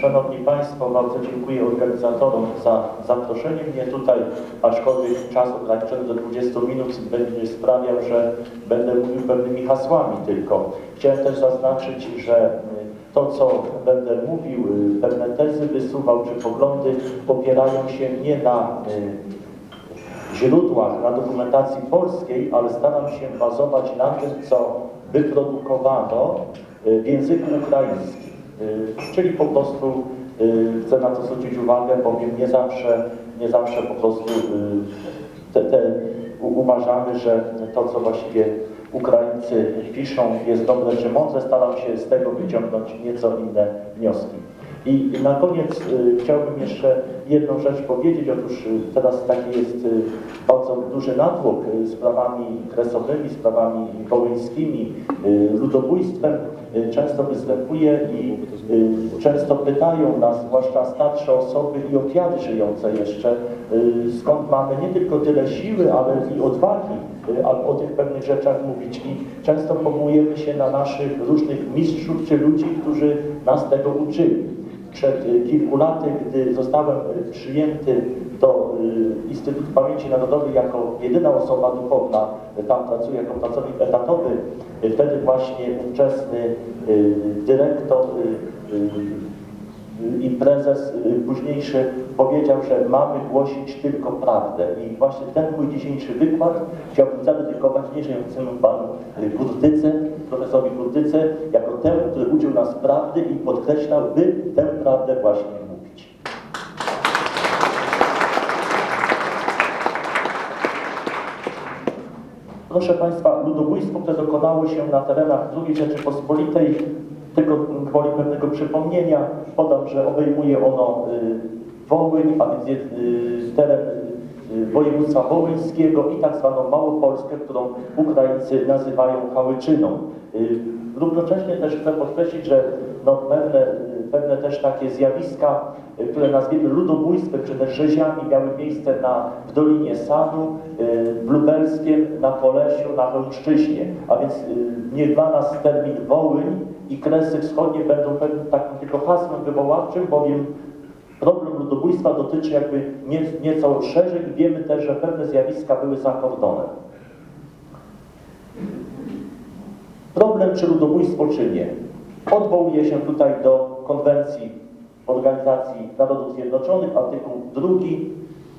Szanowni Państwo, bardzo dziękuję organizatorom za zaproszenie mnie tutaj, aczkolwiek czas ograniczony do 20 minut będzie sprawiał, że będę mówił pewnymi hasłami tylko. Chciałem też zaznaczyć, że y, to, co będę mówił, y, pewne tezy wysuwał czy poglądy popierają się nie na y, źródłach, na dokumentacji polskiej, ale staram się bazować na tym, co wyprodukowano w języku ukraińskim. Y, Czyli po prostu y, chcę na to zwrócić uwagę, bowiem nie zawsze, nie zawsze po prostu y, te, te, uważamy, że to, co właściwie Ukraińcy piszą, jest dobre czy mądre. Staram się z tego wyciągnąć nieco inne wnioski. I na koniec y, chciałbym jeszcze jedną rzecz powiedzieć. Otóż y, teraz taki jest y, bardzo duży natłok sprawami kresowymi, sprawami wołyńskimi, ludobójstwem. Często występuje i często pytają nas, zwłaszcza starsze osoby i ofiary żyjące jeszcze, skąd mamy nie tylko tyle siły, ale i odwagi, aby o tych pewnych rzeczach mówić. I często powołujemy się na naszych różnych mistrzów czy ludzi, którzy nas tego uczyli. Przed y, kilku laty, gdy zostałem y, przyjęty do y, Instytutu Pamięci Narodowej jako jedyna osoba duchowna, tam pracuję jako pracownik etatowy, wtedy właśnie ówczesny dyrektor i prezes późniejszy powiedział, że mamy głosić tylko prawdę. I właśnie ten mój dzisiejszy wykład chciałbym zadedykować nieżyjącemu panu Kurtyce, profesorowi Kurtyce, jako temu, który uczył nas prawdy i podkreślał, by tę prawdę właśnie mówić. Proszę Państwa, ludobójstwo, które dokonało się na terenach II Rzeczypospolitej, tylko gwoli pewnego przypomnienia, podam, że obejmuje ono y, Wołyń, a więc jest, y, teren województwa wołyńskiego i tak zwaną Małopolskę, którą Ukraińcy nazywają Hałyczyną. Y, Równocześnie też chcę podkreślić, że no, pewne, pewne też takie zjawiska, y, które nazwiemy ludobójstwem czy też rzeziami miały miejsce na, w Dolinie Sadu, y, w Lubelskiem, na Polesiu, na Chełmszczyźnie. A więc y, niech dla nas termin Wołyń i Kresy Wschodnie będą pewnym takim tylko hasłem wywoławczym, bowiem problem ludobójstwa dotyczy jakby nie, nieco szerzej i wiemy też, że pewne zjawiska były za kordonem. Problem czy ludobójstwo czy nie. Odwołuję się tutaj do konwencji Organizacji Narodów Zjednoczonych, artykuł 2.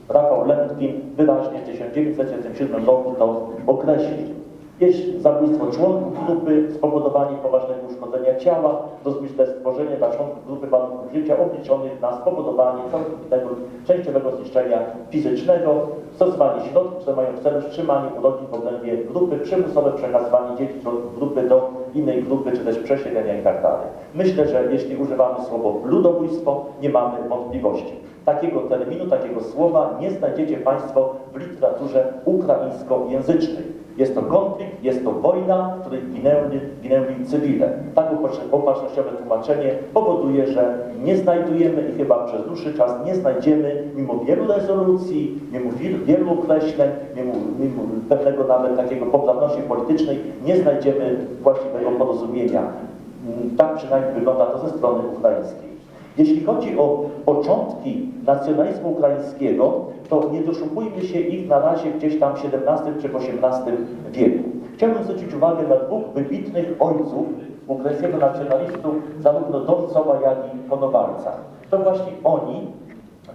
Rafał Lentkin wyraźnie w 1977 roku to określił. Jest zabójstwo członków grupy, spowodowanie poważnego uszkodzenia ciała, rozmyślne stworzenie dla członków grupy warunków życia obliczonych na spowodowanie całkowitego, częściowego zniszczenia fizycznego, stosowanie środków, które mają w celu wstrzymanie urodzin w obrębie grupy, przymusowe przekazywanie dzieci członków grupy do innej grupy, czy też przesiedlenia itd. Myślę, że jeśli używamy słowo ludobójstwo, nie mamy wątpliwości. Takiego terminu, takiego słowa nie znajdziecie Państwo w literaturze ukraińskojęzycznej. Jest to konflikt, jest to wojna, w której ginęli, ginęli cywile. Tak opatrznościowe tłumaczenie powoduje, że nie znajdujemy i chyba przez dłuższy czas nie znajdziemy, mimo wielu rezolucji, mimo wielu, wielu określeń, mimo, mimo pewnego nawet takiego poprawności politycznej, nie znajdziemy właściwego porozumienia. Mm, Tak przynajmniej wygląda to ze strony ukraińskiej. Jeśli chodzi o początki nacjonalizmu ukraińskiego, to nie doszukujmy się ich na razie gdzieś tam w XVII czy XVIII wieku. Chciałbym zwrócić uwagę na dwóch wybitnych ojców ukraińskiego nacjonalistów, zarówno Doncowa, jak i Konowalca. To właśnie oni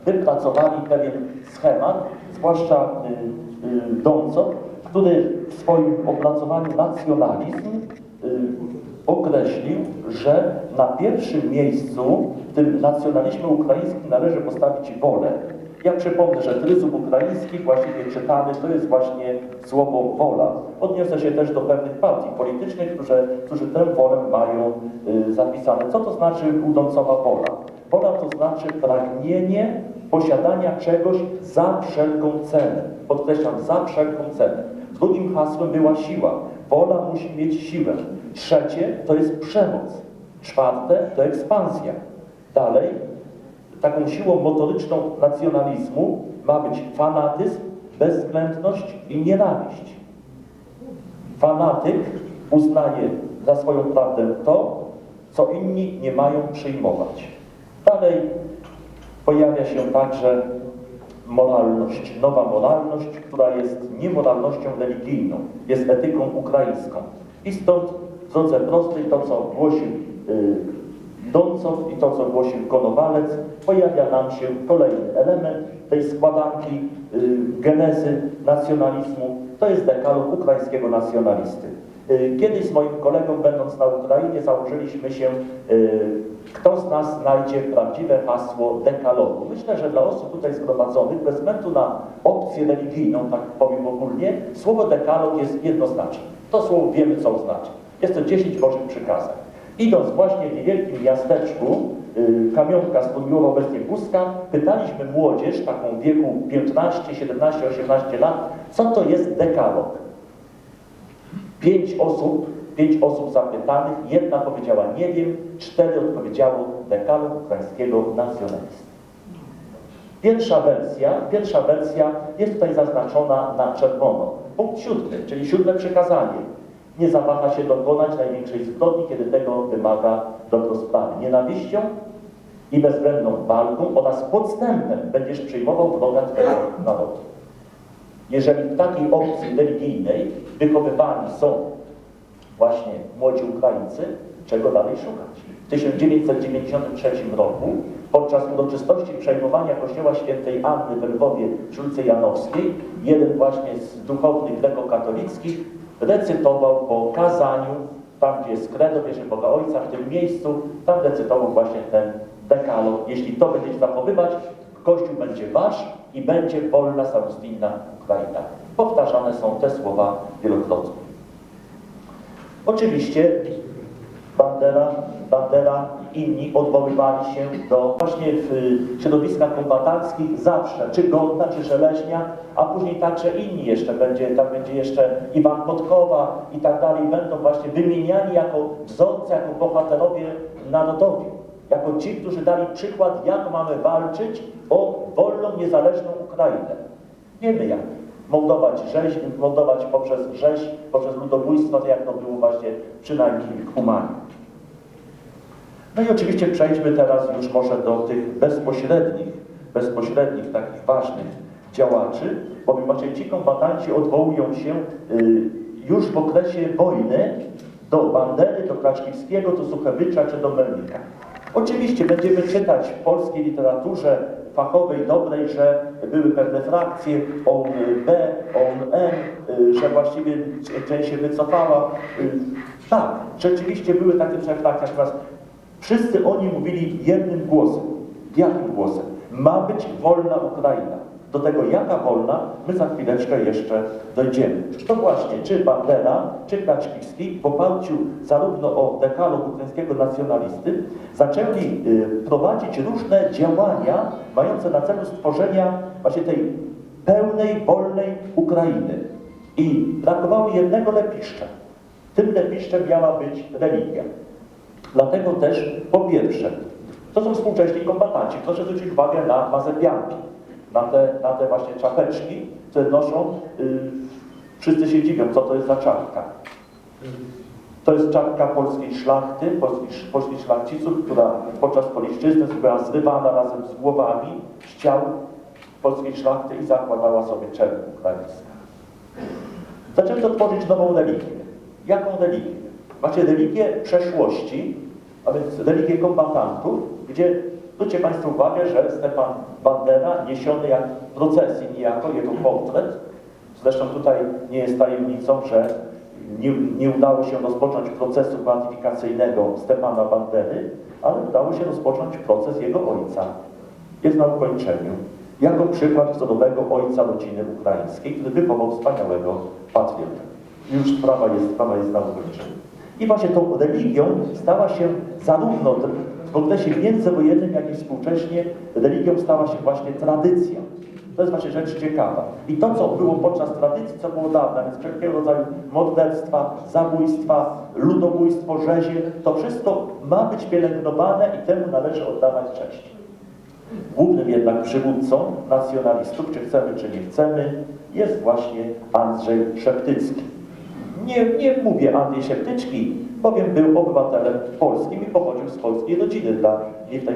wypracowali pewien schemat, zwłaszcza y, y, Doncow, który w swoim opracowaniu nacjonalizm y, określił, że na pierwszym miejscu w tym nacjonalizmie ukraińskim należy postawić wolę. Ja przypomnę, że tryzm ukraiński właściwie czytany to jest właśnie słowo wola. Odniosę się też do pewnych partii politycznych, które, którzy tę wolę mają y, zapisane. Co to znaczy udącowa wola? Wola to znaczy pragnienie posiadania czegoś za wszelką cenę. Podkreślam, za wszelką cenę. Drugim hasłem była siła. Wola musi mieć siłę. Trzecie to jest przemoc. Czwarte to ekspansja. Dalej, taką siłą motoryczną nacjonalizmu ma być fanatyzm, bezwzględność i nienawiść. Fanatyk uznaje za swoją prawdę to, co inni nie mają przyjmować. Dalej pojawia się także moralność, nowa moralność, która jest nie moralnością religijną, jest etyką ukraińską. I stąd w drodze prostej to, co głosił y, Doncow i to, co głosił Konowalec, pojawia nam się kolejny element tej składanki y, genezy nacjonalizmu, to jest dekalog ukraińskiego nacjonalisty. Y, Kiedyś z moim kolegą, będąc na Ukrainie, założyliśmy się, y, kto z nas znajdzie prawdziwe hasło dekalogu. Myślę, że dla osób tutaj zgromadzonych, bez względu na opcję religijną, tak powiem ogólnie, słowo dekalog jest jednoznaczne. To słowo wiemy, co oznacza. Jest to 10 Bożych przykazań. Idąc właśnie w niewielkim miasteczku, y, Kamionka z podmiłowa obecnie Puska, pytaliśmy młodzież, taką w wieku 15, 17, 18 lat, co to jest dekalog. Pięć osób, pięć osób zapytanych, jedna powiedziała nie wiem, cztery odpowiedziało dekalog ukraińskiego nacjonalisty. Pierwsza wersja, pierwsza wersja jest tutaj zaznaczona na czerwono. Punkt siódmy, czyli siódme przykazanie. Nie zawaha się dokonać największej zbrodni, kiedy tego wymaga dobro sprawy. Nienawiścią i bezwzględną walką oraz podstępem będziesz przyjmował wroga Twojego narodu. Jeżeli w takiej opcji religijnej wychowywani są właśnie młodzi Ukraińcy, czego dalej szukać? W 1993 roku podczas uroczystości przejmowania kościoła świętej Anny w Lwowie ulicy Janowskiej jeden właśnie z duchownych grekokatolickich recytował po kazaniu, tam gdzie jest kredo, wierzy Boga Ojca, w tym miejscu, tam recytował właśnie ten dekalog. Jeśli to będziecie zachowywać, Kościół będzie wasz i będzie wolna, samostijna Ukraina. Powtarzane są te słowa wielokrotnie. Oczywiście Bandera, Bandera inni odwoływali się do właśnie w y, środowiskach kombatanckich zawsze, czy Godna, czy Żeleźnia, a później także inni jeszcze, będzie, tam będzie jeszcze Iwan Podkowa i tak dalej, będą właśnie wymieniani jako wzorce, jako bohaterowie narodowi, jako ci, którzy dali przykład, jak mamy walczyć o wolną, niezależną Ukrainę. Wiemy jak mordować rzeź, mordować poprzez rzeź, poprzez ludobójstwo, tak jak to było właśnie przynajmniej w Humanie. No i oczywiście przejdźmy teraz już może do tych bezpośrednich, bezpośrednich takich ważnych działaczy, bowiem właśnie ci kombatanci odwołują się y, już w okresie wojny do Bandery, do Klaczkowskiego, do Suchewicza czy do Melnika. Oczywiście będziemy czytać w polskiej literaturze fachowej, dobrej, że były pewne frakcje, OUN B, OUN M, y, że właściwie część się wycofała. Y, Tak, rzeczywiście były takie frakcje, natomiast wszyscy oni mówili jednym głosem. Jakim głosem? Ma być wolna Ukraina. Do tego jaka wolna, my za chwileczkę jeszcze dojdziemy. To właśnie, czy Bandera, czy Klaczkowski w oparciu zarówno o dekalog ukraińskiego nacjonalisty zaczęli y, prowadzić różne działania mające na celu stworzenia właśnie tej pełnej, wolnej Ukrainy. I brakowało jednego lepiszcza. Tym lepiszczem miała być religia. Dlatego też, po pierwsze, to są współcześni kombatanci. Proszę zwrócić uwagę na mazepianki, na te, na te właśnie czapeczki, które noszą, yy, wszyscy się dziwią, co to jest za czapka. To jest czapka polskiej szlachty, polskich, polskich szlachciców, która podczas poliszczyzny była zrywana razem z głowami z ciał polskiej szlachty i zakładała sobie czerń ukraińską. Zaczęto tworzyć nową religię. Jaką religię? Macie religię przeszłości, a więc religię kombatantów, gdzie zwróćcie Państwo uwagę, że Stefan Bandera, niesiony jak procesji niejako, jego portret, zresztą tutaj nie jest tajemnicą, że nie, nie udało się rozpocząć procesu beatyfikacyjnego Stefana Bandery, ale udało się rozpocząć proces jego ojca. Jest na ukończeniu. Jako przykład wzorowego ojca rodziny ukraińskiej, który wychował wspaniałego patriotę. Już sprawa jest, sprawa jest na ukończeniu. I właśnie tą religią stała się zarówno w okresie międzywojennym, jak i współcześnie religią stała się właśnie tradycja. To jest właśnie rzecz ciekawa. I to, co było podczas tradycji, co było dawne, więc wszelkiego rodzaju morderstwa, zabójstwa, ludobójstwo, rzezie, to wszystko ma być pielęgnowane i temu należy oddawać cześć. Głównym jednak przywódcą nacjonalistów, czy chcemy, czy nie chcemy, jest właśnie Andrzej Szeptycki. Nie, nie mówię Andrzej Szeptyczki, bowiem był obywatelem polskim i pochodził z polskiej rodziny. Dla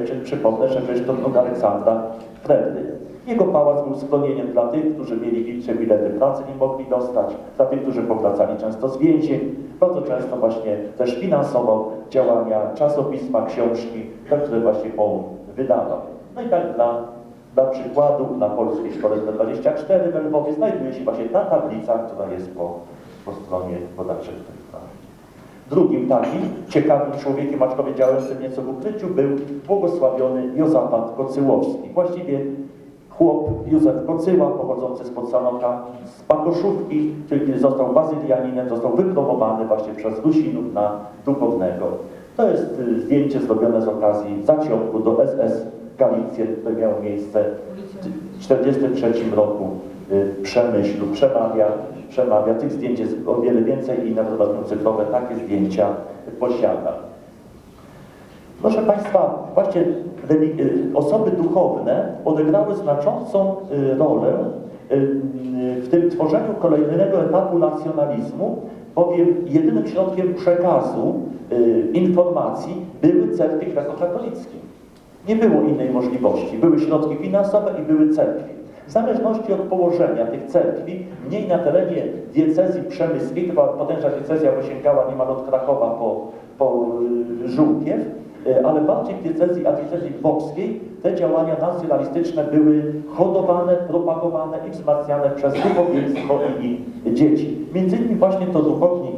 przy- przypomnę, że to wnuk Aleksandra Fredy. Jego pałac był schronieniem dla tych, którzy mieli wilcze bilety pracy, nie mogli dostać, dla tych, którzy powracali często z więzień. Bardzo często właśnie też finansował działania czasopisma, książki, które właśnie on wydawał. No i tak dla, dla przykładu na Polskiej Szkole 24 w Lwowie znajduje się właśnie ta tablica, która jest po, po stronie bodajże tutaj. Drugim takim ciekawym człowiekiem, aczkolwiek działającym nieco w ukryciu, był błogosławiony Jozafat Kocyłowski. Właściwie chłop Józef Kocyła, pochodzący spod Sanoka z Pakoszówki, czyli został bazylianinem, został wypromowany właśnie przez Rusinów na duchownego. To jest y, zdjęcie zrobione z okazji zaciągu do SS Galicję, które miało miejsce w 1943 roku y, w Przemyślu. Przemawia, przemawia. Tych zdjęć jest o wiele więcej i nawet radio cyfrowe takie zdjęcia posiada. Proszę Państwa, właśnie y, osoby duchowne odegrały znaczącą y, rolę y, w tym tworzeniu kolejnego etapu nacjonalizmu, bowiem jedynym środkiem przekazu informacji były cerkwie grekokatolickie. Nie było innej możliwości. Były środki finansowe i były cerkwi. W zależności od położenia tych cerkwi, mniej na terenie diecezji przemyskiej, chyba potężna diecezja wysięgała niemal od Krakowa po, po y, Żółkiew, y, ale bardziej w diecezji, a diecezji lwowskiej te działania nacjonalistyczne były hodowane, propagowane i wzmacniane przez duchowieństwo i dzieci. Między innymi właśnie to duchowni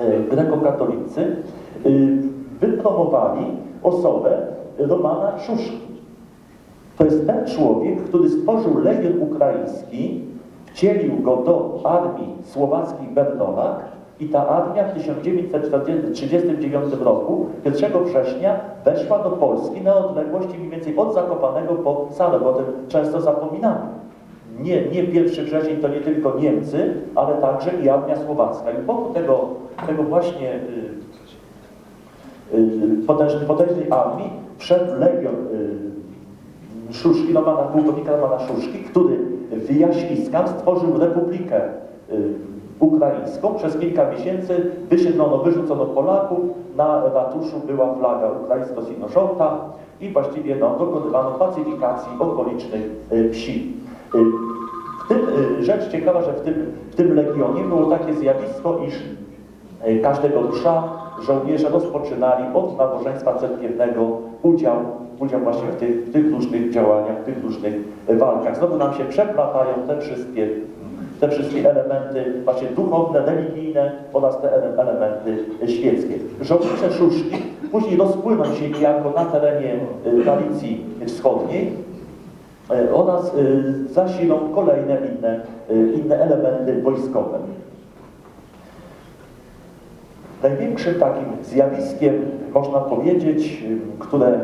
y, grekokatolicy wypromowali osobę Romana Szuszki. To jest ten człowiek, który stworzył Legion Ukraiński, wcielił go do armii słowackiej Bernolak i ta armia w 1939 roku, 1 września, weszła do Polski na odległość mniej więcej od Zakopanego po Salę, bo o tym często zapominamy. Nie, nie 1 wrzesień to nie tylko Niemcy, ale także i armia słowacka. I wokół tego, tego właśnie y, y, potężnej, potężnej armii wszedł legion y, Szuszki, Romana, pułkownika Romana Szuszki, który w stworzył republikę y, ukraińską. Przez kilka miesięcy wysiedlono, wyrzucono Polaków, na ratuszu była flaga ukraińsko-sinożąta i właściwie no, dokonywano pacyfikacji okolicznych y, wsi. Y, W tym, rzecz ciekawa, że w tym, w tym legionie było takie zjawisko, iż każdego dusza żołnierze rozpoczynali od nabożeństwa cerkiewnego udział, udział właśnie w tych, w tych różnych działaniach, w tych różnych y, walkach. Znowu nam się przeplatają te wszystkie, te wszystkie elementy właśnie duchowne, religijne oraz te ele- elementy y, świeckie. Żołnierze Szuszki później rozpłyną się niejako na terenie y, Galicji Wschodniej, e, oraz zasilą kolejne inne, inne elementy wojskowe. Największym takim zjawiskiem, można powiedzieć, które,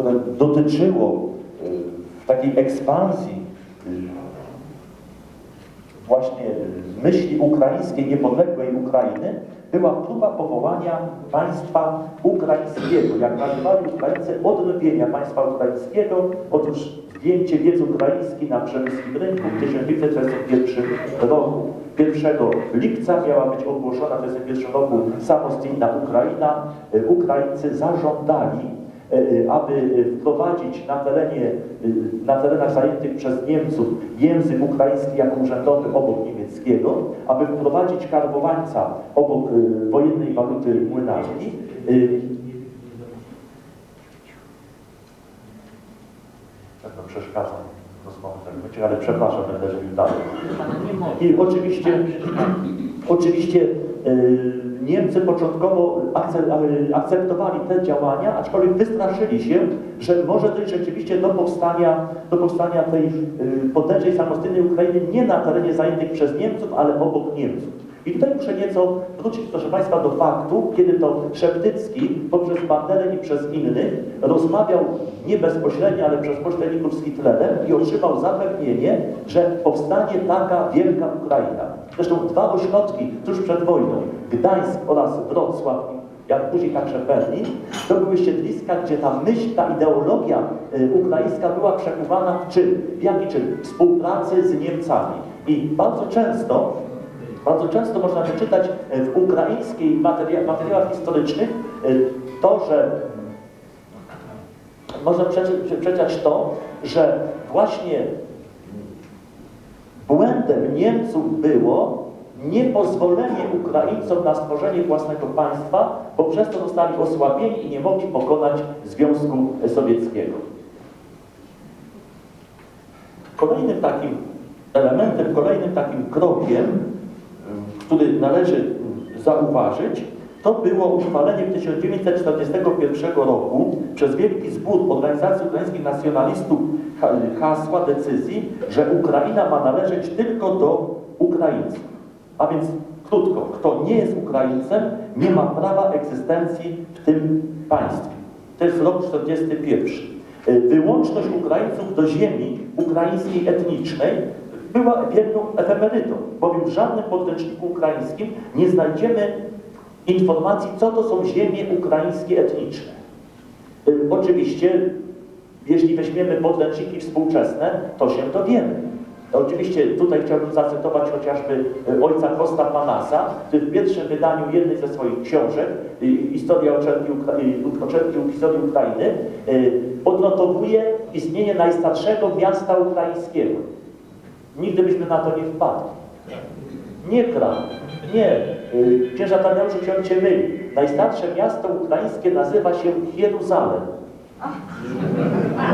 które dotyczyło y, takiej ekspansji y, właśnie myśli ukraińskiej, niepodległej Ukrainy, była próba powołania państwa ukraińskiego, jak nazywali Ukraińcy, odnowienia państwa ukraińskiego. Otóż zdjęcie wiedzy ukraińskiej na przemysłowym rynku w 1941 roku. 1 lipca miała być ogłoszona w 1941 roku samodzielna Ukraina. Y, Ukraińcy zażądali aby wprowadzić na terenie, e, na terenach zajętych przez Niemców język ukraiński jako urzędowy obok niemieckiego, aby wprowadzić karbowańca obok e, wojennej waluty młynarskiej. E, Pewno przeszkadzam rozmowę, tak ale przepraszam, będę żył dalej. I oczywiście, oczywiście e, Niemcy początkowo akce- akceptowali te działania, aczkolwiek wystraszyli się, że może dojść rzeczywiście do powstania, do powstania tej e, potężnej samodzielnej Ukrainy nie na terenie zajętych przez Niemców, ale obok Niemców. I tutaj muszę nieco wrócić, proszę Państwa, do faktu, kiedy to Szeptycki poprzez Banderę i przez innych rozmawiał nie bezpośrednio, ale przez pośredników z Hitlerem i otrzymał zapewnienie, że powstanie taka wielka Ukraina. Zresztą dwa ośrodki tuż przed wojną, Gdańsk oraz Wrocław, jak później także Berlin, to były siedliska, gdzie ta myśl, ta ideologia y, ukraińska była przekuwana w czyn? W jaki czyn? Współpracy z Niemcami. I bardzo często Bardzo często można wyczytać e, w ukraińskiej materia- materiałach historycznych e, to, że można przeczy- prze- przeczytać to, że właśnie błędem Niemców było niepozwolenie Ukraińcom na stworzenie własnego państwa, bo przez to zostali osłabieni i nie mogli pokonać Związku Sowieckiego. Kolejnym takim elementem, kolejnym takim krokiem, który należy y, zauważyć, to było uchwalenie w 1941 roku przez Wielki Zbór Organizacji Ukraińskich Nacjonalistów ha- hasła decyzji, że Ukraina ma należeć tylko do Ukraińców. A więc krótko, kto nie jest Ukraińcem, nie ma prawa egzystencji w tym państwie. To jest rok 41. Y, Wyłączność Ukraińców do ziemi ukraińskiej etnicznej była wielką efemerytą, bowiem w żadnym podręczniku ukraińskim nie znajdziemy informacji, co to są ziemie ukraińskie etniczne. Oczywiście, jeśli weźmiemy podręczniki współczesne, to się dowiemy. Oczywiście tutaj chciałbym zacytować chociażby y, ojca Kosta Panasa, który w pierwszym wydaniu jednej ze swoich książek, y, Historia oczerki, y, historii Ukrainy, odnotowuje istnienie najstarszego miasta ukraińskiego. Nigdy byśmy na to nie wpadli. Nie kram, nie. Y, Księża Tadeuszu ksiądz się myli. Najstarsze miasto ukraińskie nazywa się Jeruzalem.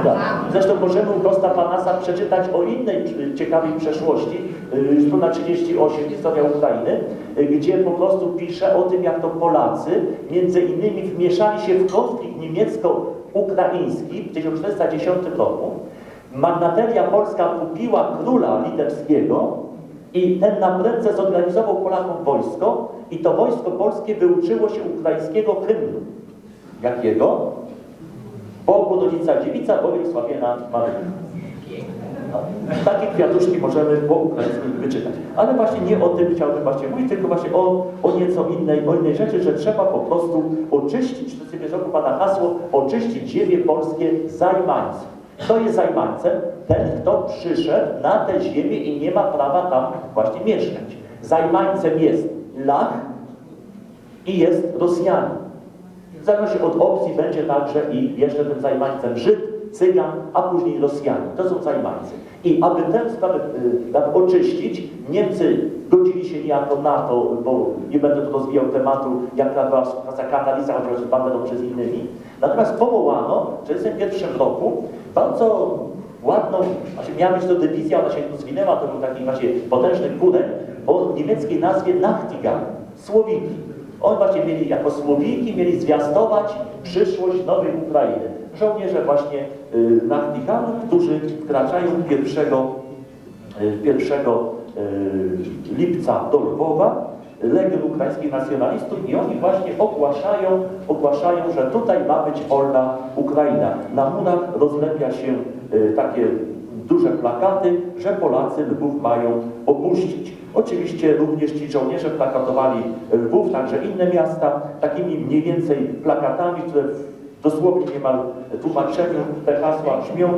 Tak. Zresztą możemy u Kosta Panasa przeczytać o innej y, ciekawej przeszłości, y, strona 38, historia Ukrainy, y, gdzie po prostu pisze o tym, jak to Polacy między innymi wmieszali się w konflikt niemiecko-ukraiński w 1410 roku. Magnateria polska kupiła króla litewskiego i ten na prędce zorganizował Polakom wojsko i to wojsko polskie wyuczyło się ukraińskiego hymnu. Jakiego? Bogu rodzica dziewica, błogosławiona Maryja. No, takie kwiatuszki możemy po ukraińsku wyczytać. Ale właśnie nie o tym chciałbym właśnie mówić, tylko właśnie o, o nieco innej, o innej rzeczy, że trzeba po prostu oczyścić, w 41 roku pada hasło, oczyścić ziemię polskie z zajmańców. Kto jest zajmańcem? Ten, kto przyszedł na tę ziemię i nie ma prawa tam właśnie mieszkać. Zajmańcem jest Lach i jest Rosjanin. W zależności od opcji będzie także i jeszcze tym zajmańcem Żyd, Cygan, a później Rosjanin. To są zajmańcy. I aby tę sprawę y, oczyścić, Niemcy godzili się niejako na to, bo nie będę tu rozwijał tematu, jaka była współpraca analiza, chociaż z Banderą czy z innymi. Natomiast powołano w 1941 roku bardzo ładną, właśnie miała być to dywizja, ona się tu zwinęła, to był taki właśnie potężny kurek o niemieckiej nazwie Nachtigall, Słowiki. Oni właśnie mieli jako Słowiki, mieli zwiastować przyszłość nowej Ukrainy. Żołnierze właśnie y, którzy wkraczają 1, y, 1 y, lipca do Lwowa, Legion Ukraińskich Nacjonalistów i oni właśnie ogłaszają, ogłaszają, że tutaj ma być wolna Ukraina. Na murach rozlepia się y, takie duże plakaty, że Polacy Lwów mają opuścić. Oczywiście również ci żołnierze plakatowali Lwów, także inne miasta, takimi mniej więcej plakatami, które dosłownie niemal tłumaczeniu te hasła brzmią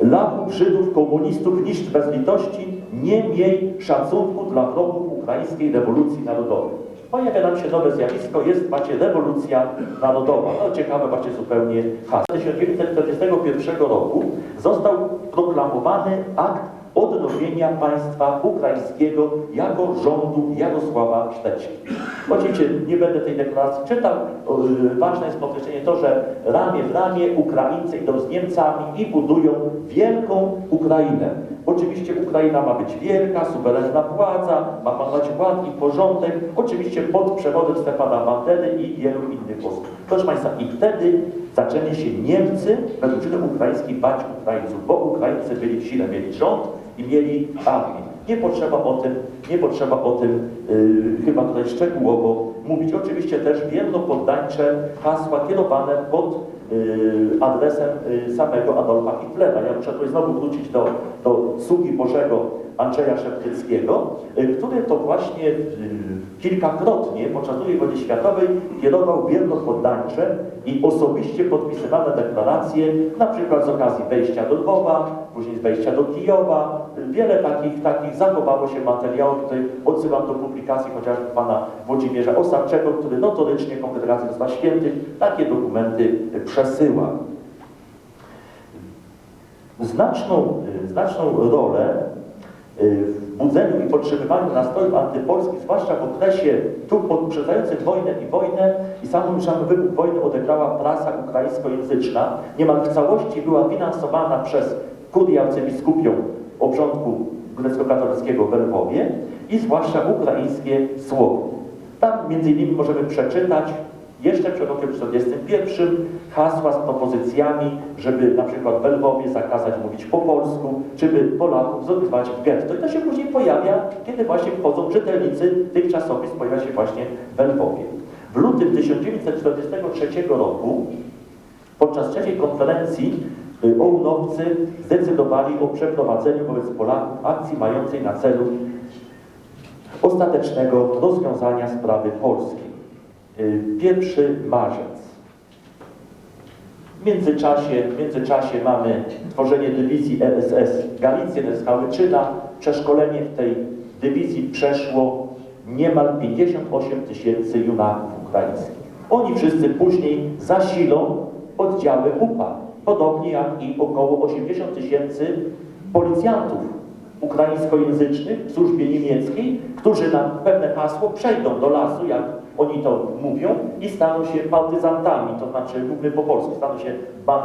Lachów, Żydów, komunistów niszcz bez litości, nie miej szacunku dla wrogów ukraińskiej rewolucji narodowej. Pojawia nam się nowe zjawisko, jest właśnie rewolucja narodowa. No ciekawe właśnie zupełnie hasło. W 1941 roku został proklamowany akt odnowienia państwa ukraińskiego jako rządu Jarosława Sztecki. Oczywiście nie będę tej deklaracji czytał. Yy, Ważne jest podkreślenie to, że ramię w ramię Ukraińcy idą z Niemcami i budują wielką Ukrainę. Oczywiście Ukraina ma być wielka, suwerenna władza, ma panować ład i porządek, oczywiście pod przewodem Stefana Bandery i wielu innych osób. Proszę Państwa, i wtedy zaczęli się Niemcy według czynu ukraińskiej bać Ukraińców, bo Ukraińcy byli w sile, mieli rząd i mieli armię. Nie potrzeba o tym, nie potrzeba o tym yy, chyba tutaj szczegółowo mówić. Oczywiście też wiernopoddańcze hasła kierowane pod adresem y, samego Adolfa Hitlera. Ja muszę tutaj znowu wrócić do, do sługi Bożego Andrzeja Szeptyckiego, y, który to właśnie y, kilkakrotnie podczas II wojny światowej kierował wiernopoddańcze i osobiście podpisywane deklaracje, na przykład z okazji wejścia do Lwowa, później z wejścia do Kijowa. Wiele takich, takich zachowało się materiałów, tutaj odsyłam do publikacji chociażby pana Włodzimierza Osarczego, który notorycznie Konfederacji Został Świętych takie dokumenty przesyła. Znaczną, znaczną rolę y, w budzeniu i podtrzymywaniu nastrojów antypolskich, zwłaszcza w okresie tu poprzedzającym wojnę i wojnę i już sam wybuch wojny odegrała prasa ukraińskojęzyczna. Niemal w całości była finansowana przez kurię arcybiskupią obrządku grecko-katolickiego w Lwowie i zwłaszcza ukraińskie słowo. Tam między innymi możemy przeczytać jeszcze przed rokiem 1941 hasła z propozycjami, żeby na przykład w Lwowie zakazać mówić po polsku, czy by Polaków zorganizować w getto. I to się później pojawia, kiedy właśnie wchodzą czytelnicy tych czasopism, pojawia się właśnie w Lwowie. W lutym 1943 roku podczas trzeciej konferencji y, ounowcy zdecydowali o przeprowadzeniu wobec Polaków akcji mającej na celu ostatecznego rozwiązania sprawy polskiej. Y, 1 marzec. W międzyczasie, w międzyczasie mamy tworzenie dywizji LSS Galicję Neskałyczyna. Przeszkolenie w tej dywizji przeszło niemal 58 tysięcy junaków ukraińskich. Oni wszyscy później zasilą oddziały UPA, podobnie jak i około 80 tysięcy policjantów ukraińskojęzycznych w służbie niemieckiej, którzy na pewne hasło przejdą do lasu, jak oni to mówią, i staną się partyzantami, to znaczy mówimy po polsku, staną się ban,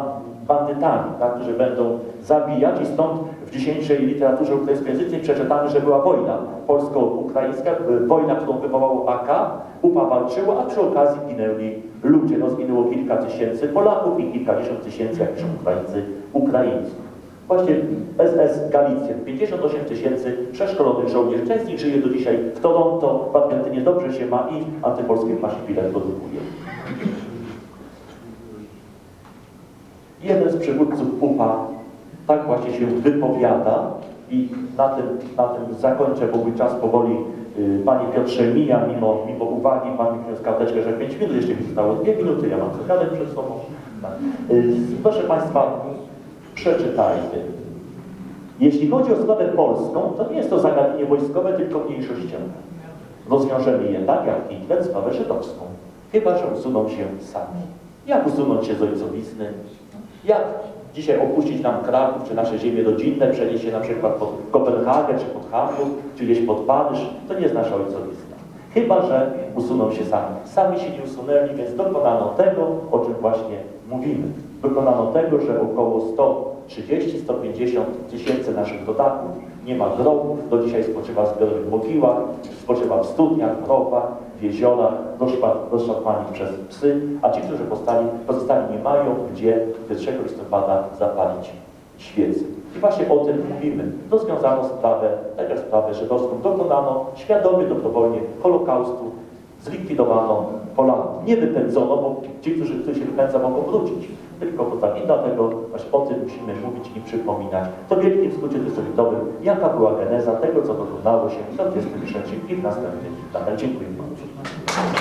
bandytami, tak, którzy będą zabijać i stąd w dzisiejszej literaturze ukraińskojęzycznej przeczytamy, że była wojna polsko-ukraińska, y, wojna, którą wywołało AK, UPA walczyła, a przy okazji ginęli ludzie. No, zginęło kilka tysięcy Polaków i kilkadziesiąt tysięcy, jak piszą Ukraińcy, Ukraińców. Właśnie SS Galicjan, 58 tysięcy przeszkolonych żołnierzy. Część z nich żyje do dzisiaj w Toronto, w Argentynie dobrze się ma i antypolskie paszpile produkuje. Jeden z przywódców UPA tak właśnie się wypowiada i na tym, na tym zakończę, bo mój czas powoli y, Panie Piotrze mija, mimo, mimo uwagi, Pan mi przyniósł karteczkę, że 5 minut, jeszcze mi zostało 2 minuty, ja mam zegarek przed sobą. Y, Proszę Państwa, przeczytajmy. Jeśli chodzi o sprawę polską, to nie jest to zagadnienie wojskowe, tylko mniejszościowe. Rozwiążemy je tak, jak Hitler sprawę żydowską. Chyba, że usuną się sami. Jak usunąć się z ojcowizny? Jak dzisiaj opuścić nam Kraków, czy nasze ziemie rodzinne, przenieść się na przykład pod Kopenhagę, czy pod Hamburg, czy gdzieś pod Paryż? To nie jest nasza ojcowizna. Chyba, że usuną się sami. Sami się nie usunęli, więc dokonano tego, o czym właśnie mówimy. Dokonano tego, że około 130-150 tysięcy naszych rodaków nie ma grobów, do dzisiaj spoczywa w zbiorowych mogiłach, spoczywa w studniach, w rowach, w jeziorach, rozszarpani przez psy, a ci, którzy pozostali, pozostali nie mają gdzie 1 listopada zapalić świecy. I właśnie o tym mówimy. Rozwiązano sprawę, tak jak sprawę żydowską, dokonano świadomie, dobrowolnie Holokaustu, zlikwidowano Polaków. Nie wypędzono, bo ci, którzy, którzy się wypędza, mogą wrócić. Tylko to tak. I dlatego właśnie o tym musimy mówić i przypominać. To wielkim skrócie dysolidowym, jaka była geneza tego, co dokonało się w 43 i w następnych latach. Dziękuję.